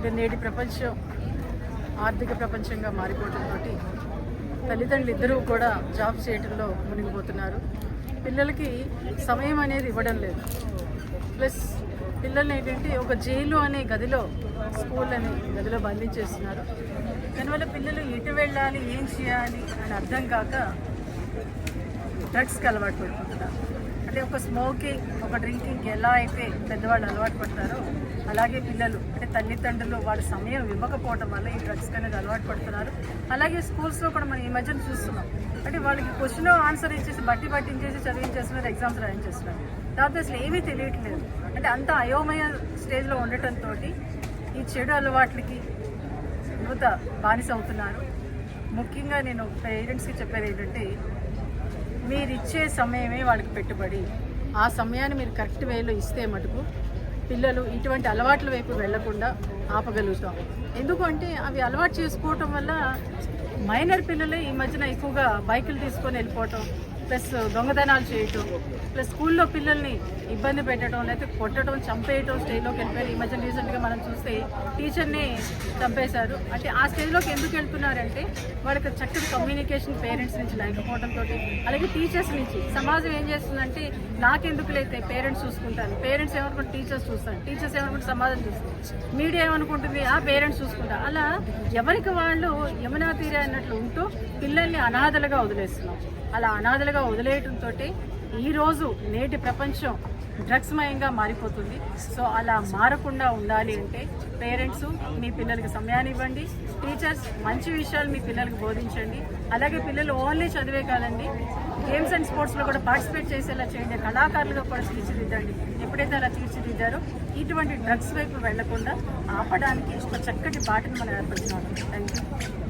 ఇప్పుడు నేటి ప్రపంచం ఆర్థిక ప్రపంచంగా మారిపోవడంతో తల్లిదండ్రులు ఇద్దరూ కూడా జాబ్ చేయడంలో మునిగిపోతున్నారు. పిల్లలకి సమయం అనేది ఇవ్వడం లేదు. ప్లస్ పిల్లల్ని ఏంటంటే ఒక జైలు అనే గదిలో స్కూల్ అనే గదిలో బంధించేస్తున్నారు. దానివల్ల పిల్లలు ఎటు వెళ్ళాలి ఏం చేయాలి అని అర్థం కాక డ్రగ్స్కి అలవాటు పడిపోతున్నారు. అంటే ఒక స్మోకింగ్ ఒక డ్రింకింగ్కి ఎలా అయితే పెద్దవాళ్ళు అలవాటు పడతారో అలాగే పిల్లలు అంటే తల్లిదండ్రులు వాళ్ళ సమయం ఇవ్వకపోవడం వల్ల ఈ డ్రగ్స్కి అనేది అలవాటు పడుతున్నారు. అలాగే స్కూల్స్లో కూడా మనం ఈ మధ్యన చూస్తున్నాం. అంటే వాళ్ళకి క్వశ్చన్ ఆన్సర్ ఇచ్చేసి బట్టి పట్టించేసి చదివించేస్తున్నారు ఎగ్జామ్స్ రాయించేస్తున్నారు. దాంతో అసలు ఏమీ తెలియట్లేదు. అంటే అంత అయోమయ స్టేజ్లో ఉండటంతో ఈ చెడు అలవాట్లకి యువత బానిస అవుతున్నారు. ముఖ్యంగా నేను పేరెంట్స్కి చెప్పేది ఏంటంటే మీరు ఇచ్చే సమయమే వాళ్ళకి పెట్టుబడి. ఆ సమయాన్ని మీరు కరెక్ట్ వేలో ఇస్తే మటుకు పిల్లలు ఇటువంటి అలవాట్ల వైపు వెళ్ళకుండా ఆపగలుగుతాం. ఎందుకంటే అవి అలవాటు చేసుకోవటం వల్ల మైనర్ పిల్లలే ఈ మధ్యన ఎక్కువగా బైకులు తీసుకొని వెళ్ళిపోవటం ప్లస్ దొంగతనాలు చేయటం ప్లస్ స్కూల్లో పిల్లల్ని ఇబ్బంది పెట్టడం లేకపోతే కొట్టడం చంపేయటం స్టేజ్లోకి వెళ్ళిపోయారు. ఈ మధ్య రీసెంట్గా మనం చూస్తే టీచర్ని చంపేశారు. అంటే ఆ స్టేజ్లోకి ఎందుకు వెళ్తున్నారంటే వాళ్ళకి చక్కటి కమ్యూనికేషన్ పేరెంట్స్ నుంచి లేకపోవడంతో అలాగే టీచర్స్ నుంచి. సమాజం ఏం చేస్తుందంటే నాకెందుకులైతే పేరెంట్స్ చూసుకుంటారు. పేరెంట్స్ ఏమనుకుంటే టీచర్స్ చూస్తారు. టీచర్స్ ఏమనుకుంటే సమాజం చూస్తారు మీడియా ఏమనుకుంటుంది? ఆ పేరెంట్స్ చూసుకుంటారు అలా ఎవరికి వాళ్ళు యమునా తీరే అన్నట్లు ఉంటూ పిల్లల్ని అనాథలుగా వదిలేస్తున్నాం అలా అనాథలుగా వదిలేయటంతో ఈరోజు నేటి ప్రపంచం డ్రగ్స్ మయంగా మారిపోతుంది. సో అలా మారకుండా ఉండాలి అంటే పేరెంట్స్ మీ పిల్లలకి సమయాన్ని ఇవ్వండి. టీచర్స్ మంచి విషయాలు మీ పిల్లలకు బోధించండి. అలాగే పిల్లలు ఓన్లీ చదివే కాదండి గేమ్స్ అండ్ స్పోర్ట్స్లో కూడా పార్టిసిపేట్ చేసేలా చేయండి. కళాకారులుగా కూడా తీర్చిదిద్దండి. ఎప్పుడైతే అలా తీర్చిదిద్దారో ఇటువంటి డ్రగ్స్ వైపు వెళ్ళకుండా ఆపడానికి ఒక చక్కటి బాటను మనం ఏర్పరిచినాం థ్యాంక్ యూ